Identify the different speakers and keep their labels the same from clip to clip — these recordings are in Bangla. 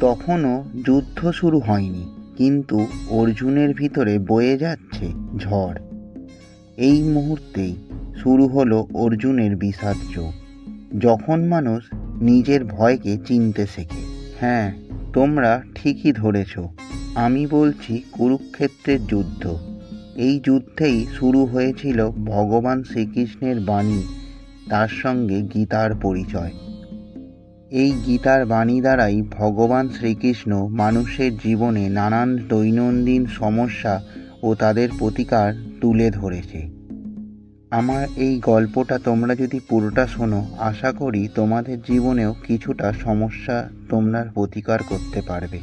Speaker 1: তখনও যুদ্ধ শুরু হয়নি, কিন্তু অর্জুনের ভিতরে বয়ে যাচ্ছে ঝড়। এই মুহূর্তেই শুরু হলো অর্জুনের বিষাদ যোগ যখন মানুষ নিজের ভয়কে চিনতে শেখে হ্যাঁ তোমরা ঠিকই ধরেছ, আমি বলছি কুরুক্ষেত্রের যুদ্ধ। এই যুদ্ধেই শুরু হয়েছিল ভগবান শ্রীকৃষ্ণের বাণী, তার সঙ্গে গীতার পরিচয়। এই গীতার বাণী দ্বারাই ভগবান শ্রীকৃষ্ণ মানুষের জীবনে নানান দৈনন্দিন সমস্যা ও তাদের প্রতিকার তুলে ধরেছে। আমার এই গল্পটা তোমরা যদি পুরোটা শোনো, আশা করি তোমাদের জীবনেও কিছুটা সমস্যা তোমরা প্রতিকার করতে পারবে।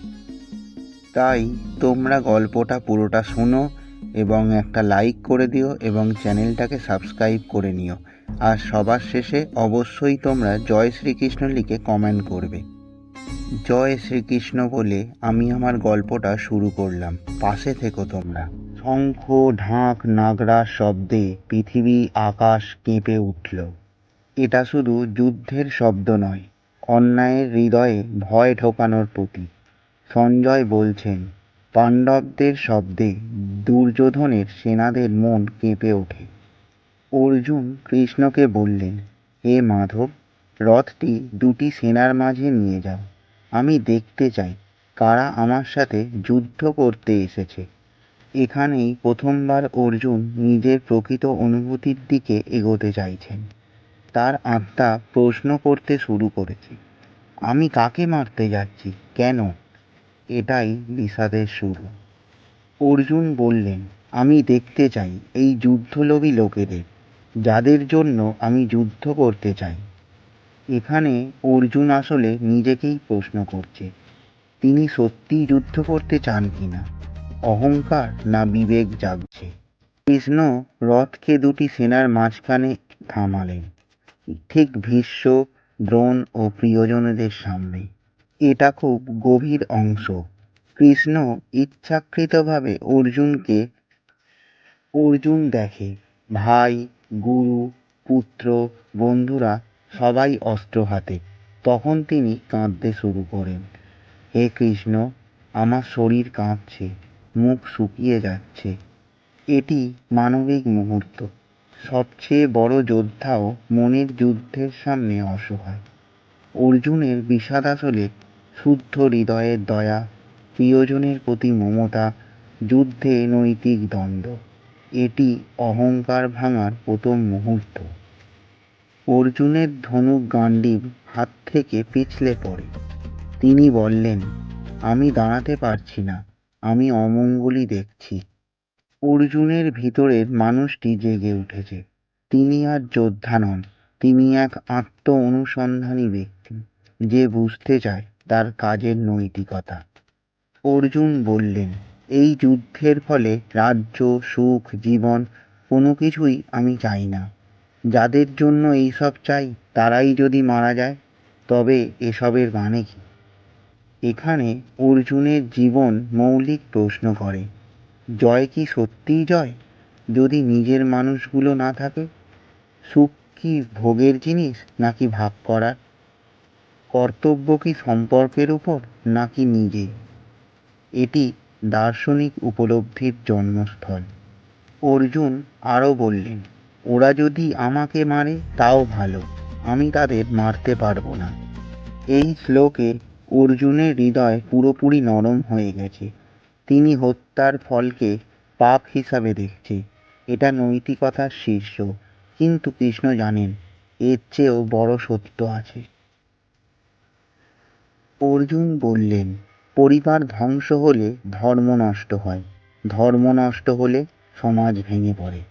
Speaker 1: তাই তোমরা গল্পটা পুরোটা শোনো এবং একটা লাইক করে দিও এবং চ্যানেলটাকে সাবস্ক্রাইব করে নিও। আর সবার শেষে অবশ্যই তোমরা জয় শ্রীকৃষ্ণ লিখে কমেন্ট করবে। জয় শ্রীকৃষ্ণ বলে আমি আমার গল্পটা শুরু করলাম। পাশে থেকো তোমরা। শঙ্খ, ঢাক, নাগরা শব্দে পৃথিবী আকাশ কেঁপে উঠল। এটা শুধু যুদ্ধের শব্দ নয়, অন্যায়ের হৃদয়ে ভয় ঠোকানোর প্রতীক। সঞ্জয় বলছেন, পাণ্ডবদের শব্দে দুর্যোধনের সেনাদের মন কেঁপে ওঠে। অর্জুন কৃষ্ণকে বললেন, হে মাধব, রথটি দুটি সেনার মাঝে নিয়ে যাও। আমি দেখতে চাই কারা আমার সাথে যুদ্ধ করতে এসেছে। এখানেই প্রথমবার অর্জুন নিজের প্রকৃত অনুভূতির দিকে এগোতে চাইছেন। তার আত্মা প্রশ্ন করতে শুরু করেছে, আমি কাকে মারতে যাচ্ছি? কেন? এটাই বিষাদের শুরু। অর্জুন বললেন, আমি দেখতে চাই এই যুদ্ধলোভী লোকেদের। যাদের জন্য আমি যুদ্ধ করতে চাই। এখানে অর্জুন আসলে নিজেকেই প্রশ্ন করছে, তিনি সত্যিই যুদ্ধ করতে চান কি না অহংকার না বিবেক জাগছে? কৃষ্ণ রথকে দুটি সেনার মাঝখানে থামালেন, ঠিক ভীষ্ম, দ্রোণ ও প্রিয়জনদের সামনে। এটা খুব গভীর অংশ। কৃষ্ণ ইচ্ছাকৃতভাবে অর্জুনকে, অর্জুন দেখে, ভাই গুরু, পুত্র, বন্ধুরা সবাই অস্ত্র হাতে। তখন তিনি কাঁদতে শুরু করেন। হে কৃষ্ণ, আমার শরীর কাঁপছে, মুখ শুকিয়ে যাচ্ছে। এটি মানবিক মুহূর্ত। সবচেয়ে বড় যোদ্ধাও মনের যুদ্ধের সামনে অসহায়। অর্জুনের বিষাদ আসলে শুদ্ধ হৃদয়ের দয়া, প্রিয়জনের প্রতি মমতা, যুদ্ধে নৈতিক দ্বন্দ্ব। এটি অহংকার ভাঙার প্রথম মুহূর্ত। অর্জুনের ধনুক গান্ডীব হাত থেকে পিছলে পড়ে। তিনি বললেন, আমি দাঁড়াতে পারছি না, আমি অমঙ্গলই দেখছি। অর্জুনের ভিতরের মানুষটি জেগে উঠেছে। তিনি আর যোদ্ধা নন, তিনি এক আত্ম অনুসন্ধানী ব্যক্তি, যে বুঝতে চায় তার কাজের নৈতিকতা। অর্জুন বললেন এই যুদ্ধের ফলে রাজ্য, সুখ, জীবন কোনো কিছুই আমি চাই না। যাদের জন্য এইসব চাই, তারাই যদি মারা যায়, তবে এসবের মানে কি? এখানে অর্জুনের জীবন মৌলিক প্রশ্ন করে। জয় কি সত্যিই জয়? যদি নিজের মানুষগুলো না থাকে, সুখ কি ভোগের জিনিস নাকি ভাগ করার? কর্তব্য কি সম্পর্কের উপর নাকি নিজে এটি দার্শনিক উপলব্ধির জন্মস্থল। অর্জুন আরও বললেন, ওরা যদি আমাকে মারে, তাও ভালো। আমি তাদের মারতে পারব না। এই শ্লোকে অর্জুনের হৃদয় পুরোপুরি নরম হয়ে গেছে। তিনি হত্যার ফলকে পাপ হিসাবে দেখছে। এটা নৈতিকতার শীর্ষ। কিন্তু কৃষ্ণ জানেন, এর চেয়েও বড় সত্য আছে। অর্জুন বললেন পরিবার ধ্বংস হলে ধর্ম নষ্ট হয়। ধর্ম নষ্ট হলে সমাজ ভেঙে পড়ে।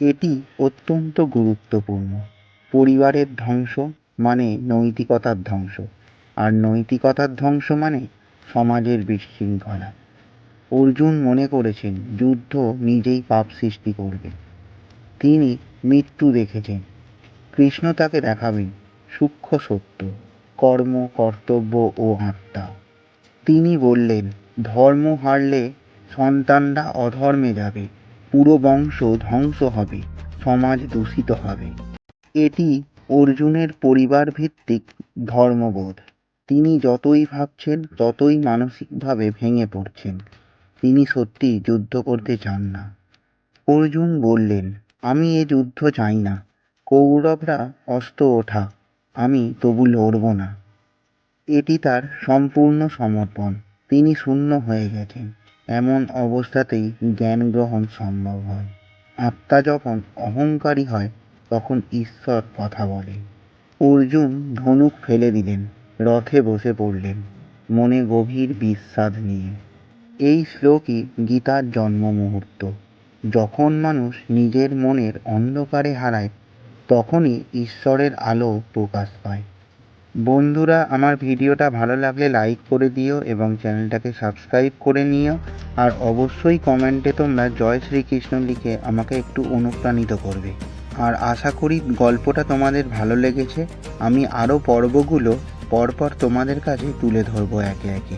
Speaker 1: এটি অত্যন্ত গুরুত্বপূর্ণ। পরিবারের ধ্বংস মানে নৈতিকতার ধ্বংস। আর নৈতিকতার ধ্বংস মানে সমাজের বিশৃঙ্খলা। অর্জুন মনে করেছেন, যুদ্ধ নিজেই পাপ সৃষ্টি করবে। তিনি মৃত্যু দেখেছেন। কৃষ্ণ তাকে দেখাবেন। সূক্ষ্ম সত্য, কর্ম, কর্তব্য ও আত্মা। তিনি বললেন, ধর্ম হারলে সন্তানরা অধর্মে যাবে, পুরো বংশ ধ্বংস হবে, সমাজ দূষিত হবে। এটি অর্জুনের পরিবার ভিত্তিক ধর্মবোধ। তিনি যতই ভাবছেন, ততই মানসিকভাবে ভেঙে পড়ছেন। তিনি সত্যি যুদ্ধ করতে চান না। অর্জুন বললেন, আমি এ যুদ্ধ চাই না। কৌরবরা অস্ত্র ওঠা। আমি তবু লড়ব না। এটি তার সম্পূর্ণ সমর্পণ। তিনি শূন্য হয়ে গেছেন। এমন অবস্থাতেই জ্ঞান গ্রহণ সম্ভব হয়। আত্মা যখন অহংকারী হয়, তখন ঈশ্বর কথা বলে। অর্জুন ধনুক ফেলে দিলেন, রথে বসে পড়লেন, মনে গভীর বিস্বাদ নিয়ে। এই শ্লোকই গীতার জন্ম মুহূর্ত যখন মানুষ নিজের মনের অন্ধকারে হারায়, তখনই ঈশ্বরের আলো প্রকাশ পায়। বন্ধুরা, আমার ভিডিওটা ভালো লাগলে লাইক করে দিও এবং চ্যানেলটাকে সাবস্ক্রাইব করে নিও। আর অবশ্যই কমেন্টে তোমরা জয় শ্রীকৃষ্ণ লিখে আমাকে একটু অনুপ্রাণিত করবে। আর আশা করি গল্পটা তোমাদের ভালো লেগেছে। আমি আরও পর্বগুলো পরপর তোমাদের কাছে তুলে ধরবো একে একে।